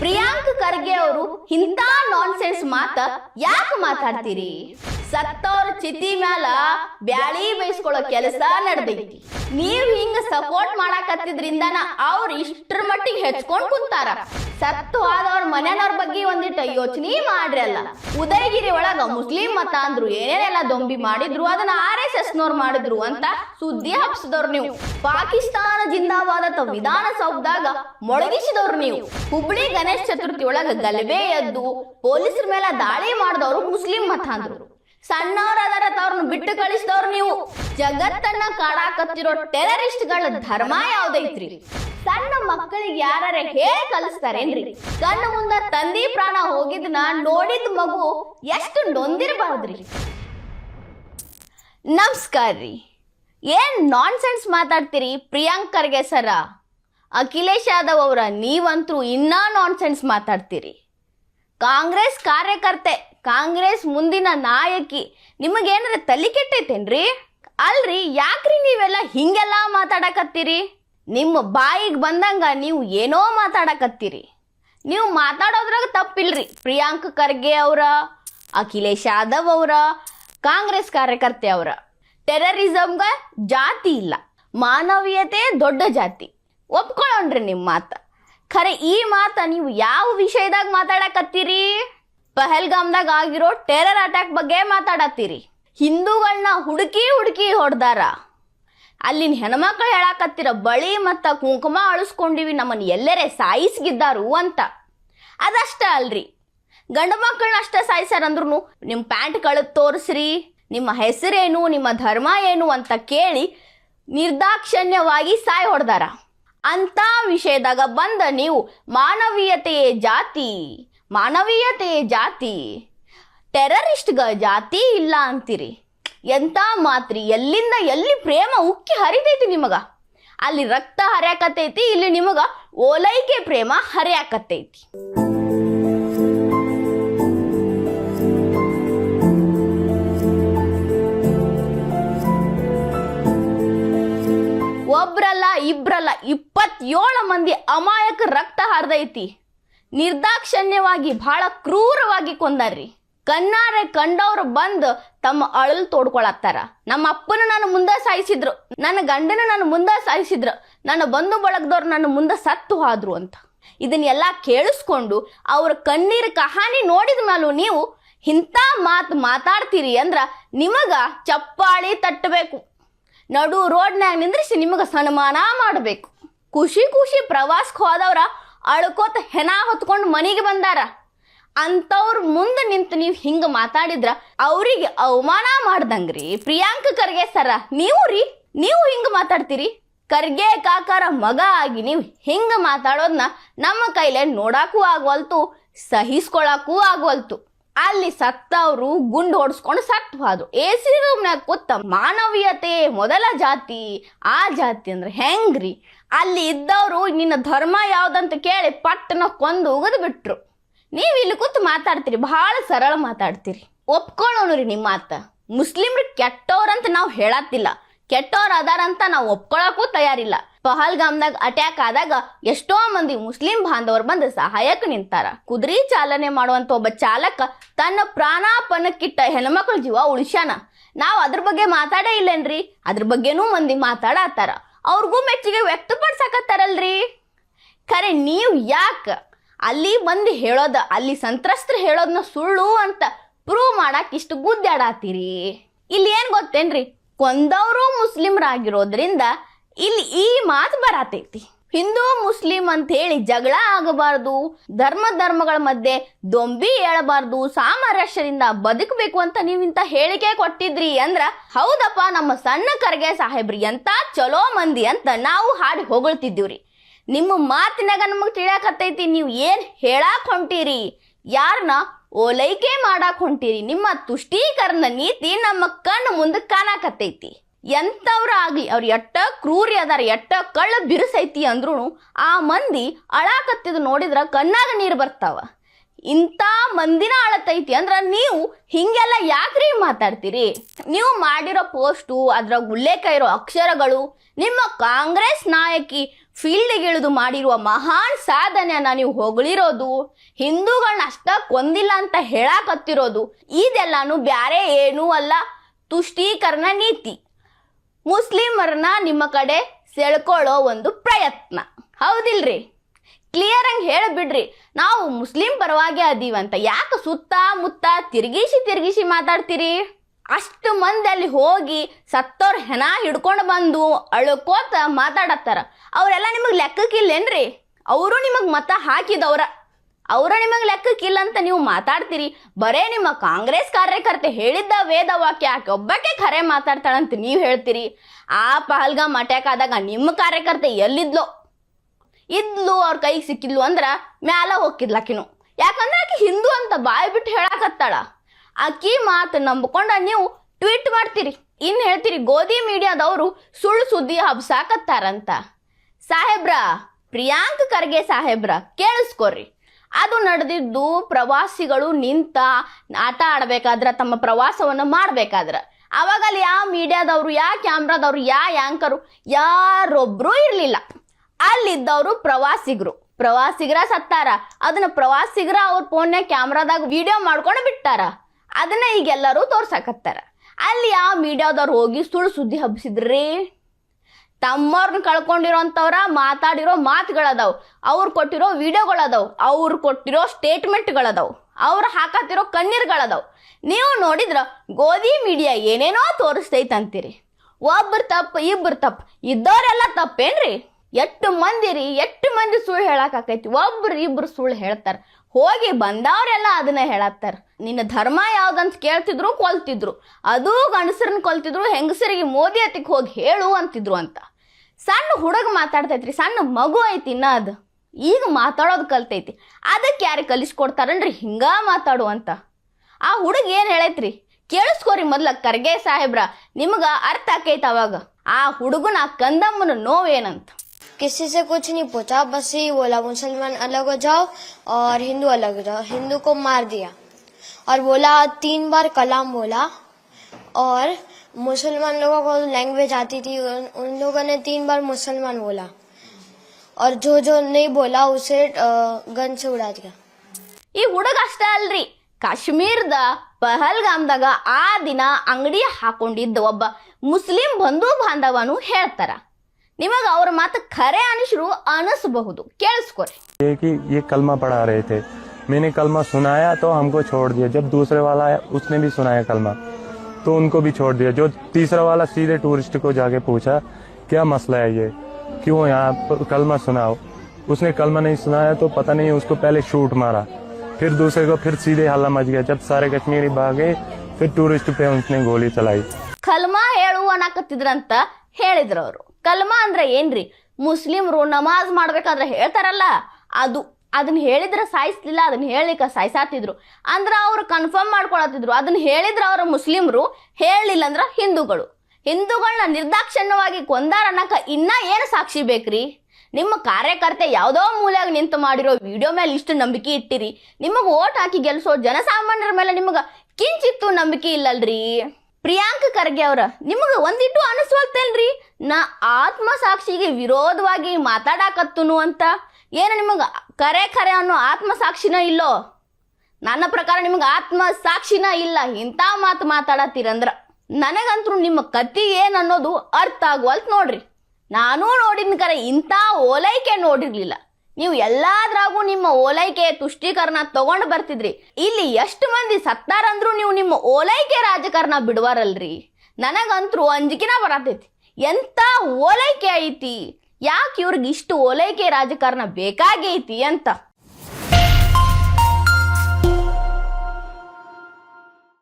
ಪ್ರಿಯಾಂಕ್ ಖರ್ಗೆ ಅವರು ಇಂಥ ನಾನ್ಸೆನ್ಸ್ ಮಾತ ಯಾಕೆ ಮಾತಾಡ್ತೀರಿ? ಸತ್ತವ್ರ ಚಿತಿ ಮ್ಯಾಲ ಬ್ಯಾಳಿ ಬೇಯಿಸ್ಕೊಳ್ಳೋ ಕೆಲಸ ನಡೆದೈತಿ. ನೀವ್ ಹಿಂಗ ಸಪೋರ್ಟ್ ಮಾಡಾಕತ್ತಿದ್ರಿಂದ ಅವ್ರ ಇಷ್ಟರ ಮಟ್ಟಿಗೆ ಹೆಚ್ಕೊಂಡ್ ಕುಂತಾರ. ಸತ್ತು ಆದವ್ರ ಮನೆಯವ್ರ ಬಗ್ಗೆ ಒಂದಿಟ್ಟು ಯೋಚನೆ ಮಾಡ್ರಿ ಅಲ್ಲ. ಉದಯಗಿರಿ ಒಳಗ ಮುಸ್ಲಿಂ ಮತ ಅಂದ್ರು ಏನೇನೆಲ್ಲ ದೊಂಬಿ ಮಾಡಿದ್ರು, ಅದನ್ನ ಆರ್ ಎಸ್ ಎಸ್ ನೋರ್ ಮಾಡಿದ್ರು ಅಂತ ಸುದ್ದಿ ಹಬ್ಸಿದವ್ರು ನೀವು. ಪಾಕಿಸ್ತಾನ ಜಿಂದಾಬಾದ್ ವಿಧಾನಸೌಧದಾಗ ಮೊಳಗಿಸಿದವ್ರು ನೀವು. ಹುಬ್ಳಿ ಗಣೇಶ್ ಚತುರ್ಥಿ ಒಳಗ ಗಲಭೆ ಎದ್ದು ಪೊಲೀಸರ ಮೇಲೆ ದಾಳಿ ಮಾಡಿದವರು ಮುಸ್ಲಿಂ ಮತ ಅಂದ್ರು. ಸಣ್ಣವ್ರ ತವ್ರನ್ನ ಬಿಟ್ಟು ಕಳಿಸಿದವ್ರು ನೀವು. ಜಗತ್ತನ್ನ ಕಾಡಾಕತ್ತಿರೋ ಟೆರರಿಸ್ಟ್ಗಳ ಧರ್ಮ ಯಾವ್ದೈತ್ರಿ ಸಣ್ಣ ಮಕ್ಕಳಿಗೆ ಯಾರ ಹೇಳಿ ಕಲಿಸ್ತಾರೇನ್ರಿ? ಕಣ್ಣ ಮುಂದ ತಂದಿ ಪ್ರಾಣ ಹೋಗಿದ್ನ ನೋಡಿದ ಮಗು ಎಷ್ಟು ನೊಂದಿರಬಾರ್ದ್ರಿ? ನಮಸ್ಕಾರ ರೀ ಏನ್ ನಾನ್ ಸೆನ್ಸ್ ಮಾತಾಡ್ತೀರಿ ಪ್ರಿಯಾಂಕರ್ಗೆ ಸರ? ಅಖಿಲೇಶ್ ಯಾದವ್ ಅವರ ನೀವಂತರೂ ಇನ್ನೂ ನಾನ್ಸೆನ್ಸ್ ಮಾತಾಡ್ತೀರಿ. ಕಾಂಗ್ರೆಸ್ ಕಾರ್ಯಕರ್ತೆ, ಕಾಂಗ್ರೆಸ್ ಮುಂದಿನ ನಾಯಕಿ ನಿಮಗೇನಾರ ತಲೆ ಕೆಟ್ಟೈತೇನ್ರಿ? ಅಲ್ರಿ, ಯಾಕ್ರಿ ನೀವೆಲ್ಲ ಹಿಂಗೆಲ್ಲ ಮಾತಾಡಕತ್ತೀರಿ? ನಿಮ್ಮ ಬಾಯಿಗೆ ಬಂದಂಗ ನೀವು ಏನೋ ಮಾತಾಡಕತ್ತೀರಿ. ನೀವು ಮಾತಾಡೋದ್ರಾಗ ತಪ್ಪಿಲ್ರಿ. ಪ್ರಿಯಾಂಕ್ ಖರ್ಗೆ ಅವರ, ಅಖಿಲೇಶ್ ಯಾದವ್ ಅವರ, ಕಾಂಗ್ರೆಸ್ ಕಾರ್ಯಕರ್ತೆ ಅವರ. ಟೆರರಿಸಮ್ಗ ಜಾತಿ ಇಲ್ಲ. ಮಾನವೀಯತೆ ದೊಡ್ಡ ಜಾತಿ. ಒಪ್ಕೊಳ್ಳೋಣ್ರಿ ನಿಮ್ಮ ಮಾತ. ಖರೆ, ಈ ಮಾತ ನೀವು ಯಾವ ವಿಷಯದಾಗ ಮಾತಾಡಕತ್ತೀರಿ? ಪಹಲ್ಗಾಮ್ದಾಗ ಆಗಿರೋ ಟೆರರ್ ಅಟ್ಯಾಕ್ ಬಗ್ಗೆ ಮಾತಾಡತ್ತೀರಿ. ಹಿಂದೂಗಳನ್ನ ಹುಡುಕಿ ಹುಡುಕಿ ಹೊಡೆದಾರ. ಅಲ್ಲಿನ ಹೆಣ್ಮಕ್ಳು ಹೇಳಾಕತ್ತಿರ ಬಳಿ ಮತ್ತ ಕುಂಕುಮ ಅಳಿಸ್ಕೊಂಡಿವಿ ನಮ್ಮನ್ನ ಎಲ್ಲರೇ ಸಾಯಿಸ್ಗಿದ್ದಾರು ಅಂತ. ಅದಷ್ಟೇ ಅಲ್ರಿ. ಗಂಡು ಮಕ್ಕಳನ್ನ ಅಷ್ಟೇ ಸಾಯಿಸ್ಯಾರ ಅಂದ್ರೂ ನಿಮ್ಮ ಪ್ಯಾಂಟ್ ಕಳೆದು ತೋರಿಸ್ರಿ, ನಿಮ್ಮ ಹೆಸರೇನು, ನಿಮ್ಮ ಧರ್ಮ ಏನು ಅಂತ ಕೇಳಿ ನಿರ್ದಾಕ್ಷಣ್ಯವಾಗಿ ಸಾಯ್ ಹೊಡ್ದಾರ. ಅಂತ ವಿಷಯದಾಗ ಬಂದ ನೀವು ಮಾನವೀಯತೆಯೇ ಜಾತಿ ಮಾನವೀಯತೆಯೇ ಜಾತಿ, ಟೆರರಿಸ್ಟ್ಗ ಜಾತಿ ಇಲ್ಲ ಅಂತೀರಿ. ಎಂತ ಮಾತ್ರಿ, ಎಲ್ಲಿಂದ ಎಲ್ಲಿ ಪ್ರೇಮ ಉಕ್ಕಿ ಹರಿತೈತಿ ನಿಮಗ? ಅಲ್ಲಿ ರಕ್ತ ಹರಿಯಾಕತ್ತೈತಿ, ಇಲ್ಲಿ ನಿಮಗ ಓಲೈಕೆ ಪ್ರೇಮ ಹರಿಯಾಕತ್ತೈತಿ. ಇಪ್ಪತ್ತೇಳು ಮಂದಿ ಅಮಾಯಕ ರಕ್ತ ಹರಿದೈತಿ. ನಿರ್ದಾಕ್ಷಣ್ಯವಾಗಿ ಬಹಳ ಕ್ರೂರವಾಗಿ ಕೊಂದಾರ್ರಿ. ಕಣ್ಣಾರೆ ಕಂಡವ್ರು ಬಂದು ತಮ್ಮ ಅಳಲು ತೋಡ್ಕೊಳತ್ತಾರ. ನಮ್ಮ ಅಪ್ಪನ ನನ್ನ ಮುಂದೆ ಸಾಯಿಸಿದ್ರು, ನನ್ನ ಗಂಡನ ನನ್ನ ಮುಂದೆ ಸಾಯಿಸಿದ್ರು, ನನ್ನ ಬಂಧು ಬಳಗದವ್ರು ನನ್ನ ಮುಂದೆ ಸತ್ತು ಹಾದ್ರು ಅಂತ. ಇದನ್ನೆಲ್ಲ ಕೇಳಿಸ್ಕೊಂಡು ಅವ್ರ ಕಣ್ಣೀರ ಕಹಾನಿ ನೋಡಿದ ಮೇಲೂ ನೀವು ಇಂಥ ಮಾತು ಮಾತಾಡ್ತೀರಿ ಅಂದ್ರ ನಿಮಗ ಚಪ್ಪಾಳಿ ತಟ್ಟಬೇಕು. ನಡು ರೋಡ್ನಾಗ ನಿಂದ್ರಿಸಿ ನಿಮಗೆ ಸನ್ಮಾನ ಮಾಡಬೇಕು. ಖುಷಿ ಖುಷಿ ಪ್ರವಾಸಕ್ಕೆ ಹೋದವ್ರ ಅಳ್ಕೋತ ಹೆಣ ಹೊತ್ಕೊಂಡು ಮನೆಗೆ ಬಂದಾರ. ಅಂಥವ್ರ ಮುಂದೆ ನಿಂತು ನೀವು ಹಿಂಗೆ ಮಾತಾಡಿದ್ರ ಅವರಿಗೆ ಅವಮಾನ ಮಾಡ್ದಂಗ್ರಿ. ಪ್ರಿಯಾಂಕ ಖರ್ಗೆ ಸರ, ನೀವು ರೀ, ನೀವು ಹಿಂಗೆ ಮಾತಾಡ್ತೀರಿ? ಖರ್ಗೆ ಕಾಕಾರ ಮಗ ಆಗಿ ನೀವು ಹಿಂಗೆ ಮಾತಾಡೋದನ್ನ ನಮ್ಮ ಕೈಲೇ ನೋಡಕ್ಕೂ ಆಗವಲ್ತು ಸಹಿಸ್ಕೊಳಕ್ಕೂ ಆಗವಲ್ತು. ಅಲ್ಲಿ ಸತ್ತವರು ಗುಂಡು ಹೊಡ್ಸ್ಕೊಂಡು ಹೋದ್ರು ಎ ಸಿ ರೂಮ್ನಾಗ ಕೂತ ಮಾನವೀಯತೆ ಮೊದಲ ಜಾತಿ, ಆ ಜಾತಿ ಅಂದ್ರೆ ಹೆಂಗ್ರಿ? ಅಲ್ಲಿ ಇದ್ದವರು ನಿನ್ನ ಧರ್ಮ ಯಾವ್ದಂತ ಕೇಳಿ ಪಟ್ಟನ ಕೊಂದು ಉಗಿದು ಬಿಟ್ರು. ನೀವು ಇಲ್ಲಿ ಕೂತು ಮಾತಾಡ್ತೀರಿ ಬಹಳ ಸರಳ ಮಾತಾಡ್ತೀರಿ. ಒಪ್ಕೊಳ್ಳೋಣ ರೀ ನಿಮ್ಮ ಮಾತ. ಮುಸ್ಲಿಮ್ರು ಕೆಟ್ಟವ್ರಂತ ನಾವು ಹೇಳತ್ತಿಲ್ಲ. ಕೆಟ್ಟವ್ರು ಅದಾರಂತ ನಾವು ಒಪ್ಕೊಳ್ಳೋಕ್ಕೂ ತಯಾರಿಲ್ಲ. ಪಹಲ್ಗಾಮ್ದಾಗ ಅಟ್ಯಾಕ್ ಆದಾಗ ಎಷ್ಟೋ ಮಂದಿ ಮುಸ್ಲಿಂ ಬಾಂಧವರು ಬಂದು ಸಹಾಯಕ್ಕೆ ನಿಂತಾರ. ಕುದುರೆ ಚಾಲನೆ ಮಾಡುವಂತ ಒಬ್ಬ ಚಾಲಕ ತನ್ನ ಪ್ರಾಣಾಪನಕ್ಕಿಟ್ಟ ಹೆಣ್ಮಕ್ಳ ಜೀವ ಉಳಿಸ್ಯಾನ. ನಾವು ಅದ್ರ ಬಗ್ಗೆ ಮಾತಾಡೇ ಇಲ್ಲೇನ್ರಿ? ಅದ್ರ ಬಗ್ಗೆನೂ ಮಂದಿ ಮಾತಾಡತ್ತಾರ. ಅವ್ರಿಗೂ ಮೆಚ್ಚುಗೆ ವ್ಯಕ್ತಪಡ್ಸಕತ್ತಾರಲ್ರಿ? ಖರೆ, ನೀವು ಯಾಕೆ ಅಲ್ಲಿ ಮಂದಿ ಹೇಳೋದ, ಅಲ್ಲಿ ಸಂತ್ರಸ್ತರು ಹೇಳೋದನ್ನ ಸುಳ್ಳು ಅಂತ ಪ್ರೂವ್ ಮಾಡಕ್ಕೆ ಇಷ್ಟು ಗುದ್ದಾಡಾತೀರಿ? ಇಲ್ಲಿ ಏನು ಗೊತ್ತೇನ್ರಿ? ಕೊಂದವರು ಮುಸ್ಲಿಮ್ರಾಗಿರೋದ್ರಿಂದ ಇಲ್ಲಿ ಈ ಮಾತು ಬರತೈತಿ. ಹಿಂದೂ, ಮುಸ್ಲಿಂ ಅಂತ ಹೇಳಿ ಜಗಳ ಆಗಬಾರದು, ಧರ್ಮ, ಧರ್ಮಗಳ ಮಧ್ಯೆ ದೊಂಬಿ ಹೇಳಬಾರದು ಸಾಮರಸ್ಯದಿಂದ ಬದುಕಬೇಕು ಅಂತ ನೀವು ಇಂಥ ಹೇಳಿಕೆ ಕೊಟ್ಟಿದ್ರಿ ಅಂದ್ರ, ಹೌದಪ್ಪ ನಮ್ಮ ಸಣ್ಣ ಕರ್ಗೆ ಸಾಹೇಬ್ರಿ ಎಂತ ಚಲೋ ಮಂದಿ ಅಂತ ನಾವು ಹಾಡಿ ಹೊಗಳ್ತಿದ್ದೀವ್ರಿ. ನಿಮ್ಮ ಮಾತಿನಾಗ ನಮಗೆ ತಿಳಿಯಾಕತ್ತೈತಿ, ನೀವು ಏನ್ ಹೇಳಾಕ್ ಹೊಂಟೀರಿ ಯಾರನ್ನ ಓಲೈಕೆ ಮಾಡಾಕ್ ಹೊಂಟೀರಿ ನಿಮ್ಮ ತುಷ್ಟೀಕರಣ ನೀತಿ ನಮ್ಮ ಕಣ್ಣು ಮುಂದೆ ಕಾಣಾಕತ್ತೈತಿ. ಎಂಥವ್ರು ಆಗ್ಲಿ ಅವ್ರು ಎಟ್ಟ ಕ್ರೂರಿ ಅದಾರ, ಎಟ್ಟ ಕಳ್ಳ ಬಿರುಸೈತಿ ಅಂದ್ರೂ ಆ ಮಂದಿ ಅಳಾಕತ್ತಿದ್ ನೋಡಿದ್ರ ಕಣ್ಣಾಗ ನೀರು ಬರ್ತಾವ. ಇಂಥ ಮಂದಿನ ಅಳತೈತಿ ಅಂದ್ರೆ ನೀವು ಹಿಂಗೆಲ್ಲ ಯಾಕ್ರಿ ಮಾತಾಡ್ತೀರಿ? ನೀವು ಮಾಡಿರೋ ಪೋಸ್ಟು, ಅದರ ಉಲ್ಲೇಖ ಇರೋ ಅಕ್ಷರಗಳು, ನಿಮ್ಮ ಕಾಂಗ್ರೆಸ್ ನಾಯಕಿ ಫೀಲ್ಡ್ಗೆ ಇಳಿದು ಮಾಡಿರುವ ಮಹಾನ್ ಸಾಧನೆಯನ್ನ ನೀವು ಹೊಗಳಿರೋದು ಹಿಂದೂಗಳನ್ನ ಅಷ್ಟ ಕೊಂದಿಲ್ಲ ಅಂತ ಹೇಳಾಕತ್ತಿರೋದು, ಇದೆಲ್ಲಾನು ಬ್ಯಾರೆ ಏನೂ ಅಲ್ಲ, ತುಷ್ಟೀಕರಣ ನೀತಿ. ಮುಸ್ಲಿಮರನ್ನ ನಿಮ್ಮ ಕಡೆ ಸೆಳ್ಕೊಳ್ಳೋ ಒಂದು ಪ್ರಯತ್ನ. ಹೌದಿಲ್ರಿ? ಕ್ಲಿಯರ್ ಆಗಿ ಹೇಳಿಬಿಡ್ರಿ. ನಾವು ಮುಸ್ಲಿಂ ಪರವಾಗಿ ಅದೀವಂತ ಯಾಕೆ ಸುತ್ತ ಮುತ್ತ ತಿರುಗಿಸಿ ತಿರುಗಿಸಿ ಮಾತಾಡ್ತೀರಿ? ಅಷ್ಟು ಮಂದಿ ಅಲ್ಲಿ ಹೋಗಿ ಸತ್ತೋರ್ ಹೆಣ ಹಿಡ್ಕೊಂಡು ಬಂದು ಅಳ್ಕೋತ ಮಾತಾಡತ್ತಾರ. ಅವರೆಲ್ಲ ನಿಮಗೆ ಲೆಕ್ಕಕ್ಕಿಲ್ಲೇನ್ರಿ? ಅವರು ನಿಮಗೆ ಮತ ಹಾಕಿದವ್ರ. ಅವರ ನಿಮಗೆ ಲೆಕ್ಕಕ್ಕಿಲ್ಲ ಅಂತ ನೀವು ಮಾತಾಡ್ತೀರಿ. ಬರೇ ನಿಮ್ಮ ಕಾಂಗ್ರೆಸ್ ಕಾರ್ಯಕರ್ತೆ ಹೇಳಿದ್ದ ವೇದ ವಾಕ್ಯ ಯಾಕೆ ಒಬ್ಬಕ್ಕೆ ಖರೆ ಮಾತಾಡ್ತಾಳಂತ ನೀವು ಹೇಳ್ತೀರಿ. ಆ ಪಹಲ್ಗ ಮಟ್ಯಾಕಾದಾಗ ನಿಮ್ಮ ಕಾರ್ಯಕರ್ತೆ ಎಲ್ಲಿದ್ಲು? ಇದ್ಲು ಅವ್ರ ಕೈಗೆ ಸಿಕ್ಕಿದ್ಲು ಅಂದ್ರೆ ಮ್ಯಾಲ ಹೋಗಿದ್ಲಾಕಿನು ಯಾಕಂದ್ರೆ ಆಕೆ ಹಿಂದೂ ಅಂತ ಬಾಯಿ ಬಿಟ್ಟು ಹೇಳಾಕತ್ತಾಳ. ಆಕಿ ಮಾತು ನಂಬ್ಕೊಂಡ ನೀವು ಟ್ವೀಟ್ ಮಾಡ್ತೀರಿ. ಇನ್ನು ಹೇಳ್ತೀರಿ ಗೋಧಿ ಮೀಡಿಯಾದವರು ಸುಳ್ಳು ಸುದ್ದಿ ಹಬ್ಸಾಕತ್ತಾರಂತ. ಸಾಹೇಬ್ರ, ಪ್ರಿಯಾಂಕ್ ಖರ್ಗೆ ಸಾಹೇಬ್ರ, ಕೇಳಿಸ್ಕೊರಿ. ಅದು ನಡೆದಿದ್ದು ಪ್ರವಾಸಿಗಳು ನಿಂತ ಆಟ ಆಡಬೇಕಾದ್ರೆ ತಮ್ಮ ಪ್ರವಾಸವನ್ನು ಮಾಡಬೇಕಾದ್ರೆ. ಅವಾಗ ಅಲ್ಲಿ ಯಾವ ಮೀಡಿಯಾದವರು, ಯಾವ ಕ್ಯಾಮ್ರಾದವ್ರು ಯಾ ಯಾಂಕರು ಯಾರೊಬ್ರು ಇರಲಿಲ್ಲ. ಅಲ್ಲಿದ್ದವರು ಪ್ರವಾಸಿಗರು. ಪ್ರವಾಸಿಗರ ಸತ್ತಾರ. ಅದನ್ನ ಪ್ರವಾಸಿಗರ ಅವ್ರ ಫೋನ್ಯಾಗ ಕ್ಯಾಮ್ರಾದಾಗ ವಿಡಿಯೋ ಮಾಡ್ಕೊಂಡು ಬಿಟ್ಟಾರ. ಅದನ್ನ ಈಗೆಲ್ಲರೂ ತೋರ್ಸಕತ್ತಾರ. ಅಲ್ಲಿ ಯಾವ ಮೀಡಿಯಾದವ್ರು ಹೋಗಿ ಸುಳ್ಳು ಸುದ್ದಿ ಹಬ್ಸಿದ್ರಿ? ತಮ್ಮವ್ರನ್ನ ಕಳ್ಕೊಂಡಿರೋಂಥವ್ರ ಮಾತಾಡಿರೋ ಮಾತುಗಳದಾವ್. ಅವ್ರು ಕೊಟ್ಟಿರೋ ವಿಡಿಯೋಗಳದಾವ್. ಅವ್ರು ಕೊಟ್ಟಿರೋ ಸ್ಟೇಟ್ಮೆಂಟ್ಗಳದಾವ್. ಅವ್ರು ಹಾಕತ್ತಿರೋ ಕಣ್ಣೀರ್ಗಳದಾವ್. ನೀವು ನೋಡಿದ್ರ ಗೋಧಿ ಮೀಡಿಯಾ ಏನೇನೋ ತೋರಿಸ್ತೈತಂತೀರಿ. ಒಬ್ರು ತಪ್ಪು ಇಬ್ಬರು ತಪ್ಪು ಇದ್ದವರೆಲ್ಲ ತಪ್ಪೇನ್ರಿ? ಎಷ್ಟು ಮಂದಿರಿ, ಎಷ್ಟು ಮಂದಿ ಸುಳ್ಳು ಹೇಳಕ್ಕಾಕೈತಿ ಒಬ್ರು ಇಬ್ರು ಸುಳ್ಳು ಹೇಳ್ತಾರ. ಹೋಗಿ ಬಂದವರೆಲ್ಲ ಅದನ್ನ ಹೇಳತ್ತಾರ. ನಿನ್ನ ಧರ್ಮ ಯಾವ್ದಂತ ಕೇಳ್ತಿದ್ರು ಕೊಲ್ತಿದ್ರು. ಅದು ಗಂಡಸರನ್ನ ಕೊಲ್ತಿದ್ರು, ಹೆಂಗಸರಿಗೆ ಮೋದಿ ಹತ್ತಿಗೆ ಹೋಗಿ ಹೇಳು ಅಂತಿದ್ರು ಅಂತ. ಸಣ್ಣ ಹುಡುಗ ಮಾತಾಡ್ತೈತ್ರಿ, ಸಣ್ಣ ಮಗು ಐತಿ ಇನ್ನ ಅದು. ಈಗ ಮಾತಾಡೋದು ಕಲ್ತೈತಿ. ಅದಕ್ಕೆ ಯಾರು ಕಲಿಸ್ಕೊಡ್ತಾರನ್ರಿ? ಹಿಂಗ ಮಾತಾಡು ಅಂತ. ಆ ಹುಡುಗ ಏನು ಹೇಳೈತ್ರಿ? ಕೇಳಿಸ್ಕೋರಿ ಮೊದ್ಲ ಕರ್ಗೆ ಸಾಹೇಬ್ರ, ನಿಮ್ಗ ಅರ್ಥ ಆಕೈತ ಅವಾಗ. ಆ ಹುಡುಗನ ಕಂದಮ್ಮನ ನೋವೇನಂತ. किसी से कुछ नहीं पूछा बस यही बोला मुसलमान अलग हो जाओ और हिंदू अलग हो जाओ हिंदू को मार दिया और बोला तीन बार कलाम बोला और मुसलमान लोगों को लैंग्वेज आती थी उन, उन लोगों ने तीन बार मुसलमान बोला और जो जो नहीं बोला उसे अ, गन से उड़ा दिया ಈ ಹುಡುಗ ಅಷ್ಟ ಅಲ್ರಿ ಕಾಶ್ಮೀರದ ಪಹಲ್ಗಾಮ್ದಾಗ ಆ ದಿನ ಅಂಗಡಿ ಹಾಕೊಂಡಿದ್ದ ಒಬ್ಬ ಮುಸ್ಲಿಂ ಬಂಧು ಬಾಂಧವನು ಹೇಳ್ತಾರ ನಿಮಗ ಅವ್ರ ಮಾತು ಖರೆ ಅನಿಸ್ರು ಅನಿಸಬಹುದು ಕೇಳಿಸ್ಕೊರಿ ये कि ये कलमा पढ़ा रहे थे मैंने कलमा सुनाया तो हमको छोड़ दिया जब दूसरे वाला आया उसने भी सुनाया कलमा तो उनको भी छोड़ दिया जो तीसरा वाला सीधे टूरिस्ट को जाके पूछा क्या मसला है ये क्यों यहाँ पर कलमा सुनाओ उसने कलमा नहीं सुनाया तो पता नहीं उसको पहले शूट मारा फिर दूसरे को फिर सीधे हल्ला मच गया जब सारे कश्मीरी भागे फिर टूरिस्ट पे उसने गोली चलाई ಕಲ್ಮಾ ಹೇಳು ಅನ್ನಕತ್ತಿದ್ರಂತ ಹೇಳಿದ್ರು ಅವರು ಕಲ್ಮಾ ಅಂದ್ರೆ ಏನ್ರಿ? ಮುಸ್ಲಿಮ್ರು ನಮಾಜ್ ಮಾಡ್ಬೇಕಾದ್ರೆ ಹೇಳ್ತಾರಲ್ಲ, ಅದು ಅದನ್ನ ಹೇಳಿದ್ರೆ ಸಾಯಿಸ್ಲಿಲ್ಲ ಅದನ್ನ ಹೇಳಿಕ ಸಾಯಿಸಾತಿದ್ರು. ಅಂದ್ರೆ ಅವರು ಕನ್ಫರ್ಮ್ ಮಾಡ್ಕೊಳತಿದ್ರು ಅದನ್ನ ಹೇಳಿದ್ರೆ ಅವರು ಮುಸ್ಲಿಮ್ರು ಹೇಳಲಿಲ್ಲ ಅಂದ್ರೆ ಹಿಂದೂಗಳು. ಹಿಂದೂಗಳನ್ನ ನಿರ್ದಾಕ್ಷಣ್ಯವಾಗಿ ಕೊಂದಾರ ಅನ್ನಕ ಇನ್ನ ಏನು ಸಾಕ್ಷಿ ಬೇಕ್ರಿ? ನಿಮ್ಮ ಕಾರ್ಯಕರ್ತೆ ಯಾವುದೋ ಮೂಲೆಯಾಗಿ ನಿಂತು ಮಾಡಿರೋ ವಿಡಿಯೋ ಮೇಲೆ ಇಷ್ಟು ನಂಬಿಕೆ ಇಟ್ಟಿರಿ. ನಿಮಗೆ ಓಟ್ ಹಾಕಿ ಗೆಲ್ಸೋ ಜನಸಾಮಾನ್ಯರ ಮೇಲೆ ನಿಮಗೆ ಕಿಂಚಿತ್ತು ನಂಬಿಕೆ ಇಲ್ಲಲ್ರಿ. ಪ್ರಿಯಾಂಕ ಖರ್ಗೆ ಅವರ, ನಿಮಗೆ ಒಂದಿಟ್ಟು ಅನಿಸ್ವಲ್ತೇನ್ರಿ? ನಾ ಆತ್ಮಸಾಕ್ಷಿಗೆ ವಿರೋಧವಾಗಿ ಮಾತಾಡಕತ್ತುನು ಅಂತ? ಏನು ನಿಮಗೆ ಕರೆ ಖರೆ ಅನ್ನೋ ಆತ್ಮಸಾಕ್ಷಿನ ಇಲ್ಲೋ? ನನ್ನ ಪ್ರಕಾರ ನಿಮಗೆ ಆತ್ಮ ಸಾಕ್ಷಿನ ಇಲ್ಲ. ಇಂಥ ಮಾತು ಮಾತಾಡತ್ತೀರಂದ್ರ ನನಗಂತೂ ನಿಮ್ಮ ಕತ್ತಿ ಏನು ಅನ್ನೋದು ಅರ್ಥ ಆಗುವಲ್ತ್ ನೋಡ್ರಿ. ನಾನು ನೋಡಿದ ಕರೆ ಇಂಥ ಓಲೈಕೆ ನೋಡಿರ್ಲಿಲ್ಲ. ನೀವು ಎಲ್ಲಾದ್ರಾಗೂ ನಿಮ್ಮ ಓಲೈಕೆ ತುಷ್ಟೀಕರಣ ತಗೊಂಡು ಬರ್ತಿದ್ರಿ. ಇಲ್ಲಿ ಎಷ್ಟು ಮಂದಿ ಸತ್ತಾರಂದ್ರೂ ನೀವು ನಿಮ್ಮ ಓಲೈಕೆ ರಾಜಕಾರಣ ಬಿಡುವಾರಲ್ರಿ. ನನಗಂತೂ ಅಂಜಿಕಿನ ಬರತೈತಿ. ಎಂತ ಓಲೈಕೆ ಐತಿ? ಯಾಕೆ ಇವ್ರಿಗೆ ಇಷ್ಟು ಓಲೈಕೆ ರಾಜಕಾರಣ ಬೇಕಾಗೈತಿ ಅಂತ?